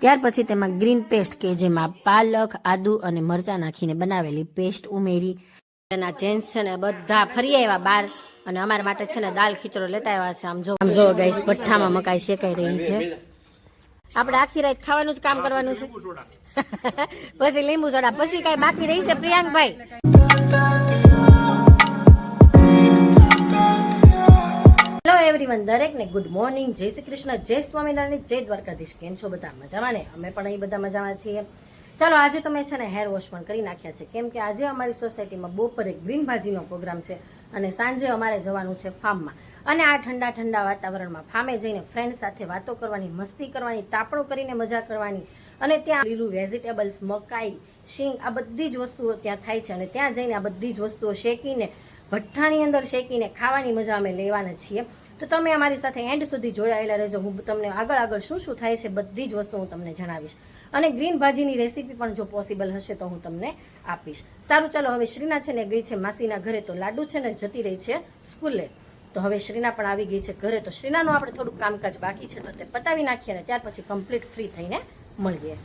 ત્યાર પછી તેમાં ગ્રીન પેસ્ટ કે જેમાં પાલક, આદુ અને મરચાં નાખીને બનાવેલી પેસ્ટ ઉમેરી એના જેન્ટ્સ છે ને બધા ફરી આવ્યા બાર અને અમારા માટે છે ને દાલ ખીચડો લેતા આવ્યા છે. આમ જો આમ જો ગાઈસ પઠ્ઠામાં મકાઈ શેકાઈ રહી છે. આપણે આખી રાત ખાવાનું જ કામ કરવાનું છે. પછી લીંબુ સોડા. પછી કઈ બાકી રહી છે પ્રિયાંકભાઈ. એવરીવન દરેકને ગુડ મોર્નિંગ જય શ્રી કૃષ્ણ, જય સ્વામિનારાયણ, જય દ્વારકાધીશ. કેમ છો બધા? મજામાં ને? અમે પણ અહીં બધા મજામાં છીએ. ચાલો, આજે તમે છે ને હેર વોશ પણ કરી નાખ્યા છે. કેમ કે આજે અમારી સોસાયટીમાં બપોરે ગ્રીન ભાજીનો પ્રોગ્રામ છે અને સાંજે અમારે જવાનું છે ફાર્મમાં અને આ ઠંડા ઠંડા વાતાવરણમાં ફાર્મે જઈને ફ્રેન્ડ સાથે વાતો કરવાની, મસ્તી કરવાની, તાપણું કરીને મજા કરવાની. અને ત્યાં લીલું વેજીટેબલ્સ મકાઈ, શીંગ, આ બધી જ વસ્તુઓ ત્યાં થાય છે. અને ત્યાં જઈને આ બધી જ વસ્તુઓ શેકીને, ભઠ્ઠાની અંદર શેકીને ખાવાની મજા અમે લેવાના છીએ. તો તમે અમારી સાથે એન્ડ સુધી જોડાયેલા રહેજો. હું તમને આગળ આગળ શું શું થાય છે બધી જ વસ્તુ હું તમને જણાવીશ. અને ગ્રીન ભાજીની રેસીપી પણ જો પોસિબલ હશે તો હું તમને આપીશ. સારું, ચાલો હવે શ્રીના છે ને ગઈ છે માસીના ઘરે તો લાડુ છે ને જતી રહી છે સ્કૂલે. તો હવે શ્રીના પણ આવી ગઈ છે ઘરે. તો શ્રીનાનું આપણે થોડુંક કામકાજ બાકી છે તો તે પતાવી નાખીએ અને ત્યાર પછી કમ્પ્લીટ ફ્રી થઈને મળીએ.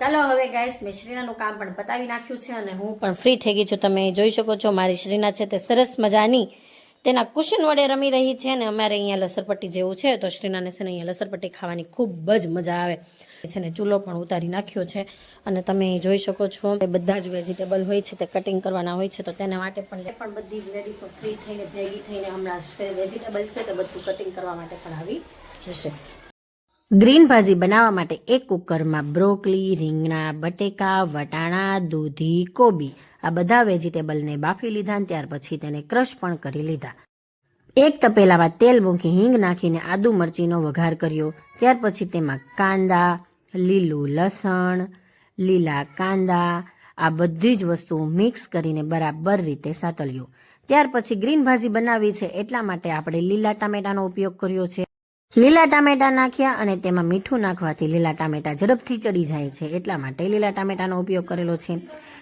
ચાલો હવે ગાઈસ મેં શ્રીનાનું કામ પણ પતાવી નાખ્યું છે અને હું પણ ફ્રી થઈ ગઈ છું. તમે જોઈ શકો છો, મારી શ્રીના છે તે સરસ મજાની તેના કુશન વડે રમી રહી છે અને અમારે અહીંયા લસરપટ્ટી જેવું છે તો શ્રીનાને છે અહીંયા લસરપટ્ટી ખાવાની ખૂબ જ મજા આવે. છે ને ચૂલો પણ ઉતારી નાખ્યો છે અને તમે જોઈ શકો છો એ બધા જ વેજીટેબલ હોય છે તે કટિંગ કરવાના હોય છે તો તેના માટે પણ પણ બધી જ લેડીઝો ફ્રી થઈને, ભેગી થઈને હમણાં વેજીટેબલ છે તે બધું કટિંગ કરવા માટે પણ આવી જશે. ગ્રીન ભાજી બનાવવા માટે એક કુકરમાં બ્રોકલી, રીંગણા, બટેકા, વટાણા, દૂધી, કોબી આ બધા વેજીટેબલને બાફી લીધા ત્યાર પછી તેને ક્રશ પણ કરી લીધા. એક તપેલામાં તેલ મૂકી હિંગ નાખીને આદુ મરચીનો વઘાર કર્યો. ત્યાર પછી તેમાં કાંદા, લીલું લસણ, લીલા કાંદા, આ બધી જ વસ્તુઓ મિક્સ કરીને બરાબર રીતે સાતળ્યું. ત્યાર પછી ગ્રીન ભાજી બનાવી છે, એટલા માટે આપણે લીલા ટામેટાનો ઉપયોગ કર્યો છે. લીલા ટામેટા નાખ્યા અને તેમાં મીઠું નાખવાથી લીલા ટામેટા ઝડપથી ચડી જાય છે. એટલા માટે લીલા ટામેટાનો ઉપયોગ કરેલો છે.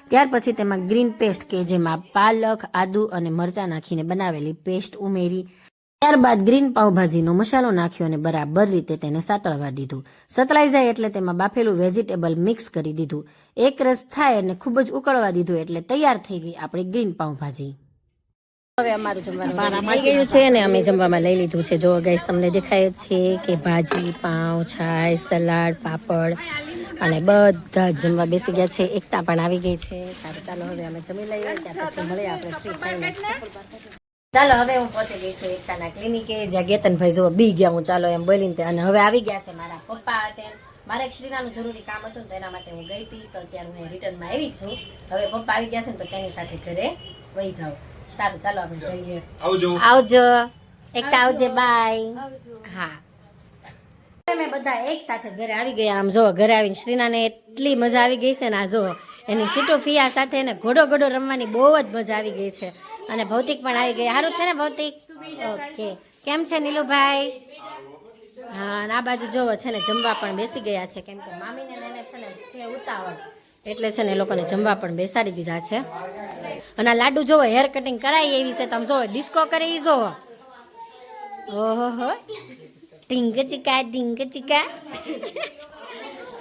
ત્યાર પછી તેમાં ગ્રીન પેસ્ટ કે જેમાં પાલક, આદુ અને મરચાં નાખીને બનાવેલી પેસ્ટ ઉમેરી, ત્યારબાદ ગ્રીન પાઉભાજીનો મસાલો નાખ્યો અને બરાબર રીતે તેને સાતળવા દીધું. સતળાઈ જાય એટલે તેમાં બાફેલું વેજીટેબલ મિક્સ કરી દીધું. એક રસ થાય અને ખૂબ જ ઉકળવા દીધું એટલે તૈયાર થઈ ગઈ આપણી ગ્રીન પાવભાજી હવે અમારું જમવાનું થઈ ગયું છે અને અમે જમવામાં લઈ લીધું છે. જો ગાઈસ તમને દેખાય છે કે ભાજી પાઉં છાય સલાડ પાપડ અને બધા જ જમવા બેસી ગયા છે. એકતા પણ આવી ગઈ છે. સારું ચાલો હવે અમે જમી લઈએ. ત્યાર પછી મળીએ આપણે ફ્રી થઈને ચાલો હવે હું પહોંચી ગઈ છું એકતાના ક્લિનિકે જ્યાં ગેતનભાઈ જો બી ગયા હું ચાલો એમ બોલીને અને હવે આવી ગયા છે મારા પપ્પા તે મારે એક શ્રીનાનું જરૂરી કામ હતું ને તો એના માટે હું ગઈ હતી. તો અત્યારે હું રિટર્નમાં આવી છું. હવે પપ્પા આવી ગયા છે ને તો તેની સાથે ઘરે વહી જાઉં સારું ચાલો આપણે જઈએ. આવજો. આવજો. એકતા આવજે. બાય. હા. અમે બધા એક સાથે ઘરે આવી ગયા. આમ જો ઘરે આવીને શ્રીનાને એટલી મજા આવી ગઈ છે ને આ જો એની સીટો ફિયા સાથે એને ઘોડો ઘોડો રમવાની બહુ જ મજા આવી ગઈ છે. અને ભૌતિક પણ આવી ગઈ સારું છે ને ભૌતિક? ઓકે. કેમ છે નીલુભાઈ? હા આ બાજુ જોવો છે ને જમવા પણ બેસી ગયા છે. કેમ કે મામીને એને છે ને છે ઉતાવળ. એટલે છે ને એ લોકોને જમવા પણ બેસાડી દીધા છે. અને આ લાડુ જોવો હેર કટિંગ કરાય એવી છે તમે જોવો ડિસ્કો કરી જોવો. ઓહો હો. ઢીંગ ચીકા ટીંગ ચીકા.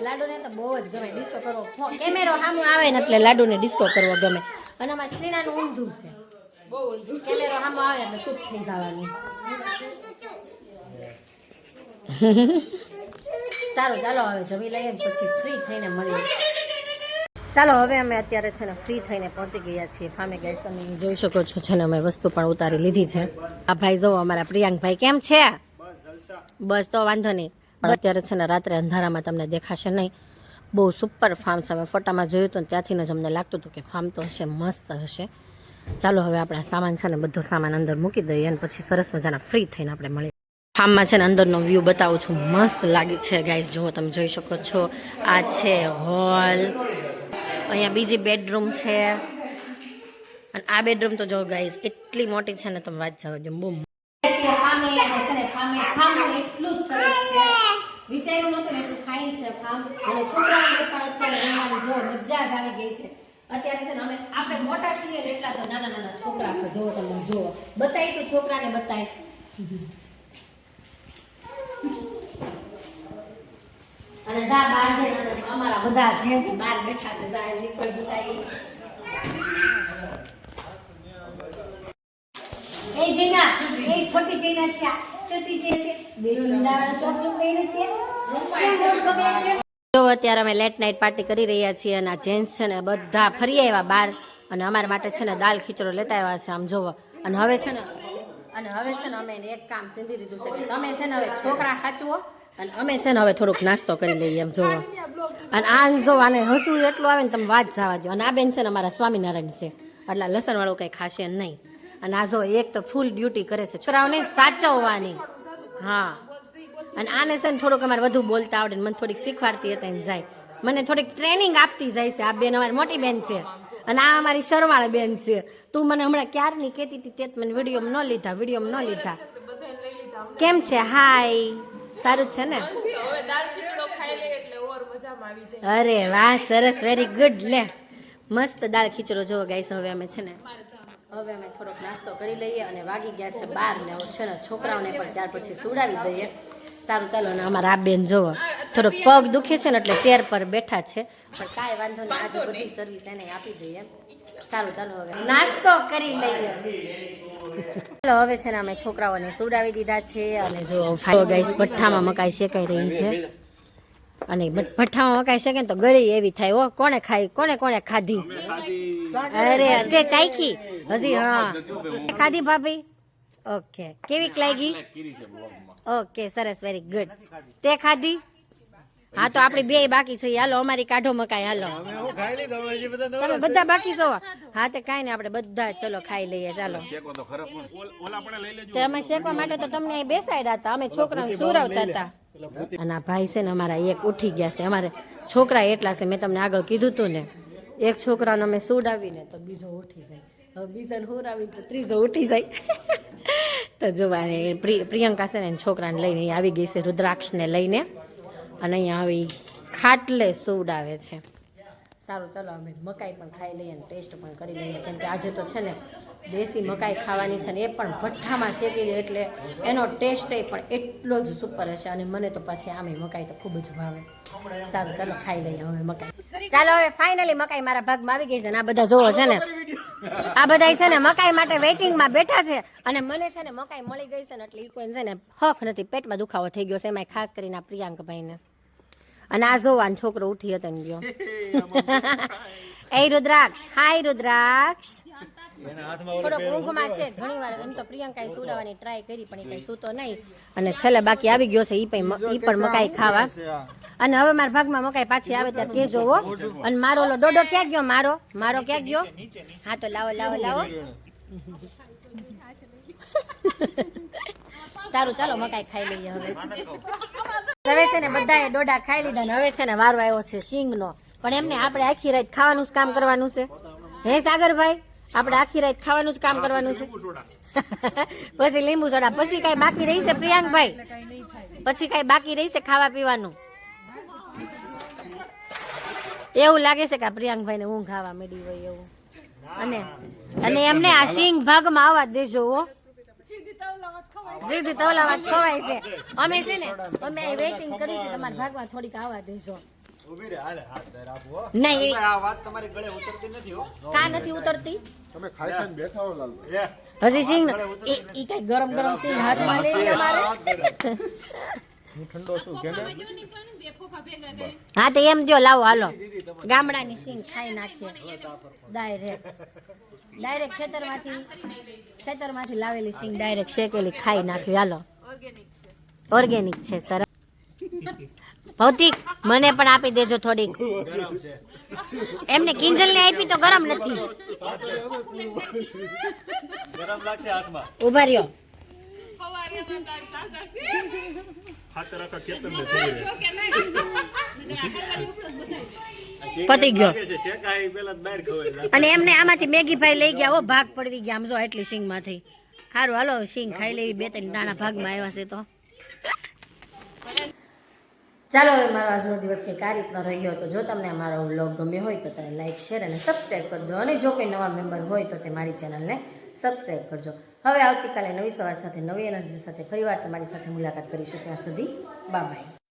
લાડુને તો બહુ જ ગમે ડિસ્કો કરવો. કેમેરો સામું આવે ને એટલે લાડુને ડિસ્કો કરવો ગમે. અને આમાં શ્રીનાનું ઊંધું છે. કેમેરો સામો આવે એટલે ચૂપ થઈ જવાની. સારું ચાલો હવે જમી લઈએ ને પછી ફ્રી થઈને મળીએ. ચાલો, હવે અમે અત્યારે છે ને ફ્રી થઈને પહોંચી ગયા છીએ. ફામે ગઈ તમે જોઈ શકો છો છે ને અમે વસ્તુ પણ ઉતારી લીધી છે. આ ભાઈ જો અમારા પ્રિયાંકભાઈ કેમ છે? બસ, તો વાંધો નહીં. પણ અત્યારે છે ને રાત્રે અંધારામાં તમને દેખાશે નહીં. બહુ સુપર ફાર્મ અમે ફોટામાં જોયું હતું ત્યાંથી જ અમને લાગતું હતું કે ફાર્મ તો હશે, મસ્ત હશે. ચાલો, હવે આપણા સામાન છે ને બધો સામાન અંદર મૂકી દઈએ અને પછી સરસ મજાના ફ્રી થઈને આપણે મળીએ. ફાર્મમાં છે ને અંદરનો વ્યૂ બતાવું છું. મસ્ત લાગે છે ગાઈઝ જુઓ, તમે જોઈ શકો છો. આ છે હોલ અહીંયા બીજી બેડરૂમ છે. અને આ બેડરૂમ તો જો ગાઈઝ એટલી મોટી છે ને તમે વાત જાવ જો બહુ વિચાર્યું છે મજા જ આવી ગઈ છે. અત્યારે છે ને આપણે મોટા છીએ નાના નાના છોકરા છે. જોવો તમે, જુઓ. બતાવી તો છોકરાને બતાય. અને બધા જેન્ટ્સ બહાર બેઠા છે જાય એની બધા એ જીના એ છોટી જીના છે છોટી જે છે. બે સુંદર ચોકલું છે. જો અત્યારે અમે લેટ નાઇટ પાર્ટી કરી રહ્યા છીએ અને આ જેન્ટ્સ છે ને બધા ફરી આવ્યા બહાર અને અમારા માટે છે ને દાલ ખીચડો લેતા આવ્યા છે આમ જોવો. અને હવે છે ને અને હવે છે ને અમે એક કામ સિંધી દીધું છે કે તમે છે ને હવે છોકરા સાચવો. અને અમે છે ને હવે થોડુંક નાસ્તો કરી લઈએ એમ જોવો. અને આ જો આને હસવું એટલું આવે ને તમે વાત જવા દો અને આ બેન છે ને અમારા સ્વામિનારાયણ છે. એટલે લસણવાળું કંઈ ખાશે નહીં. અને આ જો એક તો ફૂલ ડ્યુટી કરે છે. છોરાઓને સાચવવાની. હા. અને આને છે ને થોડુંક અમારે વધુ બોલતા આવડે મને થોડીક શીખવાડતી હતી ને જાય. મને થોડીક ટ્રેનિંગ આપતી જાય છે. આ બેન અમારી મોટી બેન છે. અને આ અમારી શરવાળ બેન છે. તું મને હમણાં ક્યારની કહેતી હતી તે મને વીડિયો ન લીધા વીડિયો ન લીધા. કેમ છે? હાય સારું છે ને? અરે વાહ સરસ વેરી ગુડ લે મસ્ત દાળ ખીચડો જોવો ગાઈસ હવે અમે છે ને હવે અમે થોડોક નાસ્તો કરી લઈએ અને વાગી ગયા છે બાર ને છે ને છોકરાઓને પણ ત્યાર પછી સુડાવી દઈએ. સારું ચાલો ને અમારા આ બેન જોવો થોડોક પગ દુખે છે ને એટલે ચેર પર બેઠા છે. પણ કાંઈ વાંધો નહીં આજે બધી સર્વિસ એને આપી દઈએ. સારું ચાલો હવે. નાસ્તો કરી લઈએ. ચાલો હવે છે ને અમે છોકરાઓને સુડાવી દીધા છે અને જો ગાઈસ ભઠ્ઠામાં મકાઈ શેકાઈ રહી છે. અને ભઠ્ઠામાં મકાઈ શકે તો ગળી એવી થાય. હો કોણે ખાઈ કોણે કોણે ખાધી? અરે તે ચાખી હજી હા. ખાધી ભાભી? ઓકે કેવીક લાગી? ઓકે સરસ વેરી ગુડ તે ખાધી? હા તો આપણી બે બાકી છે. હાલો અમારી કાઢો મકાઈ હાલો. તમે બધા બાકી છો? હા તે કાંઈ નહીં આપણે બધા ચલો ખાઈ લઈએ ચાલો. તે અમે શેકવા માટે તો તમને બેસાડ્યા હતા. અમે છોકરાને સુરાવતા હતા. અને આ ભાઈ છે ને અમારા એક ઉઠી ગયા છે. અમારે છોકરા એટલા છે મેં તમને આગળ કીધું હતું ને. એક છોકરાને અમે સુડાવીને તો બીજો ઉઠી જાય. હવે બીજાને સુડાવીને તો ત્રીજો ઉઠી જાય. તો જોવા પ્રિ- પ્રિયંકા છે ને છોકરાને લઈને આવી ગઈ છે રુદ્રાક્ષને લઈને. અને અહીંયા આવી ખાટલે સુવડાવે છે. સારું, ચાલો અમે મકાઈ પણ ખાઈ લઈએ અને ટેસ્ટ પણ કરી લઈએ. કેમ કે આજે તો છે ને દેશી મકાઈ ખાવાની છે ને એ પણ ભઠ્ઠામાં શેકી દે એટલે એનો ટેસ્ટ એ પણ એટલો જ સુપર હશે અને મને તો પછી આમે મકાઈ તો ખૂબ જ ભાવે. સારું, ચાલો ખાઈ લઈએ હવે મકાઈ. ચાલો હવે ફાઇનલી મકાઈ મારા ભાગમાં આવી ગઈ છે ને આ બધા જોવો છે ને. આ બધા છે ને મકાઈ માટે વેઇટિંગમાં બેઠા છે અને મને છે ને મકાઈ મળી ગઈ છે ને એટલે ઈ કોઈ છે ને હફ નથી. પેટમાં દુખાવો થઈ ગયો છે એમાં ખાસ કરીને આ પ્રિયાંકભાઈને અને આ જોવાન છોકરો ઉઠી હતો ગયો. એ રુદ્રાક્ષ. હાય રુદ્રાક્ષ. થોડોક ઊંઘમાં છે. ઘણી વાર એમ તો પ્રિયંકાએ સુડાવવાની ટ્રાય કરી પણ એ કઈ સૂતો નહીં. અને છેલ્લે બાકી આવી ગયો છે એ પણ એ પણ મકાઈ ખાવા. અને હવે મારા ભાગમાં મકાઈ પાછી આવે ત્યારે કેજો હો અને મારો ઓલો ડોડો ક્યાં ગયો? મારો? મારો ક્યાં ગયો? હા તો લાવો લાવો લાવો. સારું ચાલો મકાઈ ખાઈ લઈએ હવે. હવે છે ને બધાએ ડોડા ખાઈ લીધા ને હવે છે ને વારો આવ્યો છે સિંગનો પણ એમને આપણે આખી રાત ખાવાનું જ કામ કરવાનું છે. હે સાગરભાઈ? આપણે આખી રાત ખાવાનું જ કામ કરવાનું છે. પછી લીંબુ સોડા. પછી કઈ બાકી રહી છે પ્રિયાંકભાઈ પછી કઈ બાકી રહી છે ખાવા પીવાનું? એવું લાગે છે કે આ પ્રિયાંકભાઈને ઊંઘ ખાવા મળી હોય એવું. અને અને એમને આ સિંગ ભાગમાં આવવા દેજો હો. સીધી તવલા વાત ખવાય છે. અમે છે ને અમે વેઇટિંગ કરી છે તમારા ભાગમાં થોડીક આવવા દેજો. નહીં. આ વાત તમારી ગળે ઉતરતી નથી હો. કા નથી ઉતરતી? તમે ખાઈ ખાઈને બેઠા હો લાલભાઈ. હજી સિંગ એ ઈ કઈ ગરમ ગરમ સિંગ હાથમાં લઈ લે મારે. હું ઠંડો છું કે હા તો એમ જો લાવો હાલો. ગામડાની સિંગ ખાઈ નાખીએ ડાયરેક્ટ ડાયરેક્ટ ખેતરમાંથી ખેતરમાંથી લાવેલી સિંગ ડાયરેક્ટ શેકેલી ખાઈ નાખી. હાલો. ઓર્ગેનિક છે સરસ. ભૌતિક મને પણ આપી દેજો થોડીક. એમને કિંજલ ને આપી તો ગરમ નથી. ગરમ લાગશે હાથમાં. ઊભા રહ્યો. ખાતર આખા લાગે બહાર ખવાય અને એમને આમાંથી મેગી ભાઈ લઈ ગયા હો ભાગ પડવી ગયા આમ જો એટલી સિંગમાંથી સારું હાલો સિંગ ખાઈ લેવી બે ત્રણ દાણા ભાગમાં આવ્યા છે તો. ચાલો હવે મારો આજનો દિવસ કંઈક આ રીતનો રહ્યો તો જો તમને અમારો વ્લોગ ગમ્યો હોય તો તેને લાઇક શેર અને સબસ્ક્રાઈબ કરજો. અને જો કોઈ નવા મેમ્બર હોય તો તે મારી ચેનલને સબસ્ક્રાઈબ કરજો. હવે આવતીકાલે નવી સવાર સાથે નવી એનર્જી સાથે ફરીવાર તમારી સાથે મુલાકાત કરીશું. ત્યાં સુધી બાય